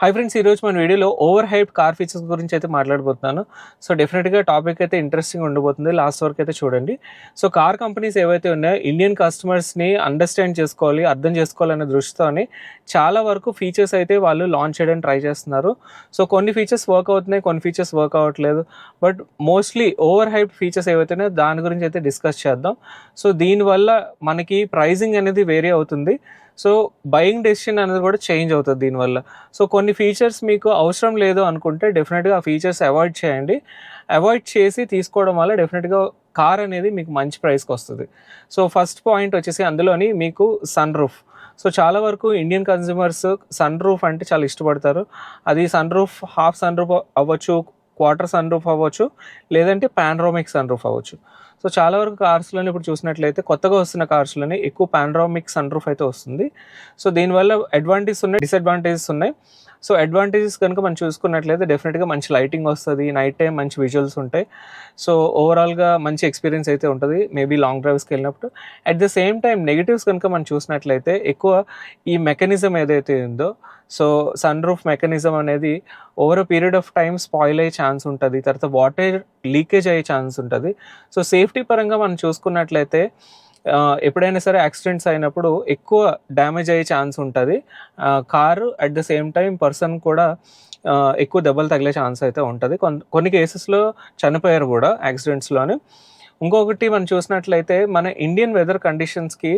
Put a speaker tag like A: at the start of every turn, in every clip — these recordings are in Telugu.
A: హై ఫ్రెండ్స్ ఈరోజు మన వీడియోలో ఓవర్ హైప్ కార్ ఫీచర్స్ గురించి అయితే మాట్లాడబోతున్నాను. సో డెఫినెట్గా టాపిక్ అయితే ఇంట్రెస్టింగ్ ఉండబోతుంది. లాస్ట్ వరకు అయితే చూడండి. సో కార్ కంపెనీస్ ఏవైతే ఉన్నాయో ఇండియన్ కస్టమర్స్ని అండర్స్టాండ్ చేసుకోవాలి అర్థం చేసుకోవాలనే దృష్టితోని చాలా వరకు ఫీచర్స్ అయితే వాళ్ళు లాంచ్ చేయడానికి ట్రై చేస్తున్నారు. సో కొన్ని ఫీచర్స్ వర్క్ అవుతున్నాయి కొన్ని ఫీచర్స్ వర్క్ అవ్వట్లేదు. But mostly over hype features ఏవైతే ఉన్నాయో దాని గురించి అయితే డిస్కస్ చేద్దాం. సో దీనివల్ల మనకి ప్రైజింగ్ అనేది వేరే అవుతుంది. సో బయింగ్ డెసిషన్ అనేది కూడా చేంజ్ అవుతుంది దీనివల్ల. సో కొన్ని ఫీచర్స్ మీకు అవసరం లేదు అనుకుంటే డెఫినెట్గా ఆ ఫీచర్స్ అవాయిడ్ చేయండి. అవాయిడ్ చేసి తీసుకోవడం వల్ల డెఫినెట్గా కార్ అనేది మీకు మంచి ప్రైస్కి వస్తుంది. సో ఫస్ట్ పాయింట్ వచ్చేసి అందులోని మీకు సన్ రూఫ్ సో చాలా వరకు ఇండియన్ కన్జ్యూమర్స్ సన్ రూఫ్ అంటే చాలా ఇష్టపడతారు. అది sun roof half sun roof అవ్వచ్చు క్వార్టర్ సన్ రూఫ్ అవ్వచ్చు లేదంటే పాన్రోమిక్ సన్ రూఫ్ అవ్వచ్చు. సో చాలా వరకు కార్స్లోనే ఇప్పుడు చూసినట్లయితే కొత్తగా వస్తున్న కార్స్లోనే ఎక్కువ పాన్రోమిక్ సన్ రూఫ్ అయితే వస్తుంది. సో దీనివల్ల అడ్వాంటేజెస్ ఉన్నాయి డిసడ్వాంటేజెస్ ఉన్నాయి. సో అడ్వాంటేజెస్ కనుక మనం చూసుకున్నట్లయితే డెఫినెట్గా మంచి లైటింగ్ వస్తుంది నైట్ టైం మంచి విజువల్స్ ఉంటాయి. సో ఓవరాల్గా మంచి ఎక్స్పీరియన్స్ అయితే ఉంటుంది మేబీ లాంగ్ డ్రైవ్స్కి వెళ్ళినప్పుడు. At the same time negatives కనుక మనం చూసినట్లయితే ఎక్కువ ఈ మెకానిజం ఏదైతే ఉందో సో సన్ రూఫ్ మెకానిజం అనేది over a period of time spoil అయ్యే ఛాన్స్ ఉంటుంది. తర్వాత వాటర్ లీకేజ్ అయ్యే ఛాన్స్ ఉంటుంది. సో సేఫ్టీ పరంగా మనం చూసుకున్నట్లయితే ఎప్పుడైనా సరే యాక్సిడెంట్స్ అయినప్పుడు ఎక్కువ డ్యామేజ్ అయ్యే ఛాన్స్ ఉంటుంది. Car at the same time person కూడా ఎక్కువ దెబ్బలు తగిలే ఛాన్స్ అయితే ఉంటుంది. కొన్ని కొన్ని కేసెస్లో చనిపోయారు కూడా యాక్సిడెంట్స్లోనే ఇంకొకటి మనం చూసినట్లయితే మన ఇండియన్ వెదర్ కండిషన్స్కి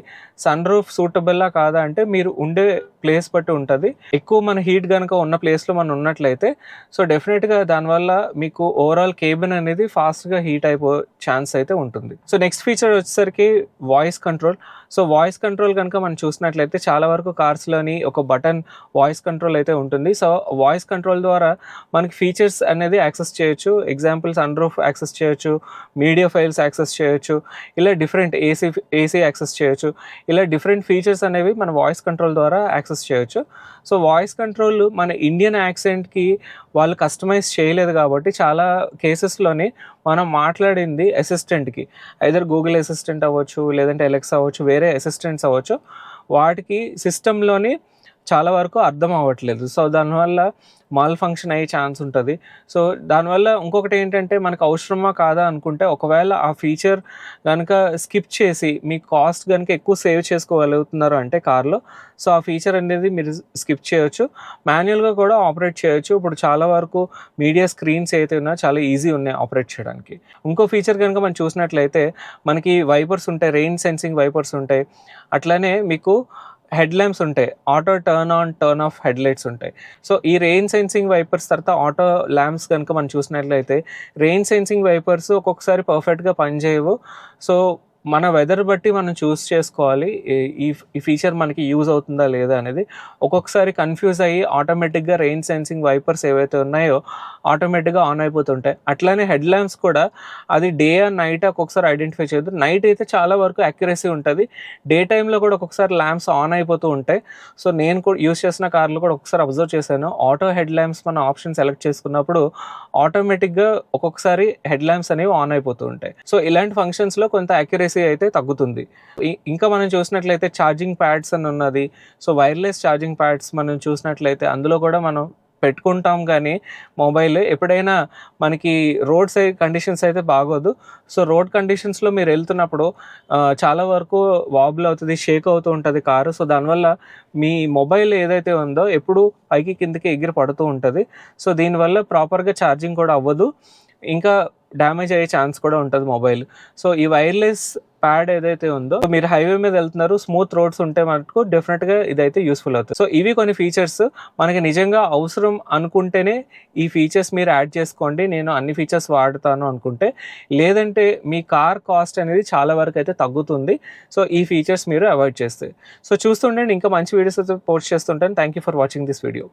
A: సన్ రూఫ్ సూటబుల్లా కాదా అంటే మీరు ఉండే ప్లేస్ బట్టి ఉంటుంది. ఎక్కువ మన హీట్ కనుక ఉన్న ప్లేస్లో మనం ఉన్నట్లయితే సో డెఫినెట్గా దానివల్ల మీకు ఓవరాల్ కేబిన్ అనేది ఫాస్ట్గా హీట్ అయిపో ఛాన్స్ అయితే ఉంటుంది. సో నెక్స్ట్ ఫీచర్ వచ్చేసరికి voice control so voice control కనుక మనం చూసినట్లయితే చాలా వరకు కార్స్లోని ఒక బటన్ వాయిస్ కంట్రోల్ అయితే ఉంటుంది. సో వాయిస్ కంట్రోల్ ద్వారా మనకి ఫీచర్స్ అనేది యాక్సెస్ చేయొచ్చు. ఎగ్జాంపుల్ సన్ రూఫ్ యాక్సెస్ చేయొచ్చు. మీడియా ఫైల్స్ యాక్సెస్ యాక్సెస్ చేయొచ్చు ఇలా డిఫరెంట్ ఏసీ ఏసీ యాక్సెస్ చేయొచ్చు ఇలా డిఫరెంట్ ఫీచర్స్ అనేవి మన వాయిస్ కంట్రోల్ ద్వారా యాక్సెస్ చేయొచ్చు. సో వాయిస్ కంట్రోల్ మన ఇండియన్ యాక్సెంట్కి వాళ్ళు కస్టమైజ్ చేయలేదు కాబట్టి చాలా కేసెస్లోని మనం మాట్లాడింది అసిస్టెంట్కి. ఐదర్ గూగుల్ అసిస్టెంట్ అవ్వచ్చు లేదంటే ఎలెక్స్ అవ్వచ్చు వేరే అసిస్టెంట్స్ అవ్వచ్చు. వాటికి సిస్టంలోని చాలా వరకు అర్థం అవ్వట్లేదు. సో దానివల్ల మాల్ ఫంక్షన్ అయ్యే ఛాన్స్ ఉంటుంది. సో దానివల్ల ఇంకొకటి ఏంటంటే మనకు అవసరమా కాదా అనుకుంటే ఒకవేళ ఆ ఫీచర్ కనుక స్కిప్ చేసి మీ కాస్ట్ కనుక ఎక్కువ సేవ్ చేసుకోగలుగుతున్నారు అంటే కార్లో సో ఆ ఫీచర్ అనేది మీరు స్కిప్ చేయొచ్చు. మాన్యువల్గా కూడా ఆపరేట్ చేయొచ్చు. ఇప్పుడు చాలా వరకు మీడియా స్క్రీన్స్ అయితే ఉన్నా చాలా ఈజీ ఉన్నాయి ఆపరేట్ చేయడానికి. ఇంకో ఫీచర్ కనుక మనం చూసినట్లయితే మనకి వైపర్స్ ఉంటాయి రెయిన్ సెన్సింగ్ వైపర్స్ ఉంటాయి. అట్లనే మీకు హెడ్ ల్యాంప్స్ ఉంటాయి. Auto turn on turn off head lights ఉంటాయి. సో ఈ రెయిన్ సెన్సింగ్ వైపర్స్ తర్వాత ఆటో ల్యాంప్స్ కనుక మనం చూసినట్లయితే రెయిన్ సెన్సింగ్ వైపర్స్ ఒక్కొక్కసారి పర్ఫెక్ట్గా పనిచేయవు. సో మన వెదర్ బట్టి మనం చూస్ చేసుకోవాలి. ఈ- ఈ ఫీచర్ మనకి యూజ్ అవుతుందా లేదా అనేది. ఒక్కొక్కసారి కన్ఫ్యూజ్ అయ్యి ఆటోమేటిక్గా రెయిన్ సెన్సింగ్ వైపర్స్ ఏవైతే ఉన్నాయో ఆటోమేటిక్గా ఆన్ అయిపోతుంటాయి. అట్లానే హెడ్ ల్యాంప్స్ కూడా అది డే అండ్ నైట్ ఒక్కొక్కసారి ఐడెంటిఫై చేయదు నైట్ అయితే చాలా వరకు అక్యురసీ ఉంటుంది. డే టైంలో కూడా ఒక్కొక్కసారి ల్యాంప్స్ ఆన్ అయిపోతూ ఉంటాయి. సో నేను కూడా యూస్ చేసిన కార్లో కూడా ఒకసారి అబ్జర్వ్ చేశాను. ఆటో హెడ్ ల్యాంప్స్ మన ఆప్షన్ సెలెక్ట్ చేసుకున్నప్పుడు ఆటోమేటిక్గా ఒక్కొక్కసారి హెడ్ ల్యాంప్స్ అనేవి ఆన్ అయిపోతూ ఉంటాయి. సో ఇలాంటి ఫంక్షన్స్లో కొంత అక్యురసీ అయితే తగ్గుతుంది. ఇంకా మనం చూసినట్లయితే ఛార్జింగ్ ప్యాడ్స్ అని ఉన్నది. సో వైర్లెస్ ఛార్జింగ్ ప్యాడ్స్ మనం చూసినట్లయితే అందులో కూడా మనం పెట్టుకుంటాం కానీ మొబైల్ ఎప్పుడైనా మనకి రోడ్ సైడ్ కండిషన్స్ అయితే బాగోదు. సో రోడ్ కండిషన్స్లో మీరు వెళ్తున్నప్పుడు చాలా వరకు వాబుల్ అవుతుంది షేక్ అవుతూ ఉంటుంది కారు. సో దానివల్ల మీ మొబైల్ ఏదైతే ఉందో ఎప్పుడు పైకి కిందకి ఎగిరి పడుతూ ఉంటుంది. సో దీనివల్ల ప్రాపర్గా ఛార్జింగ్ కూడా అవ్వదు. ఇంకా డ్యామేజ్ అయ్యే ఛాన్స్ కూడా ఉంటుంది మొబైల్. సో ఈ వైర్లెస్ ప్యాడ్ ఏదైతే ఉందో మీరు హైవే మీద వెళ్తున్నారు స్మూత్ రోడ్స్ ఉంటే మనకు డెఫినెట్గా ఇదైతే యూస్ఫుల్ అవుతుంది. సో ఇవి కొన్ని ఫీచర్స్ మనకి నిజంగా అవసరం అనుకుంటేనే ఈ ఫీచర్స్ మీరు యాడ్ చేసుకోండి. నేను అన్ని ఫీచర్స్ వాడతాను అనుకుంటే. లేదంటే మీ కార్ కాస్ట్ అనేది చాలా వరకు అయితే తగ్గుతుంది. సో ఈ ఫీచర్స్ మీరు అవాయిడ్ చేస్తే. సో చూస్తుండండి. ఇంకా మంచి వీడియోస్ అయితే పోస్ట్ చేస్తుంటాను. Thank you for watching this video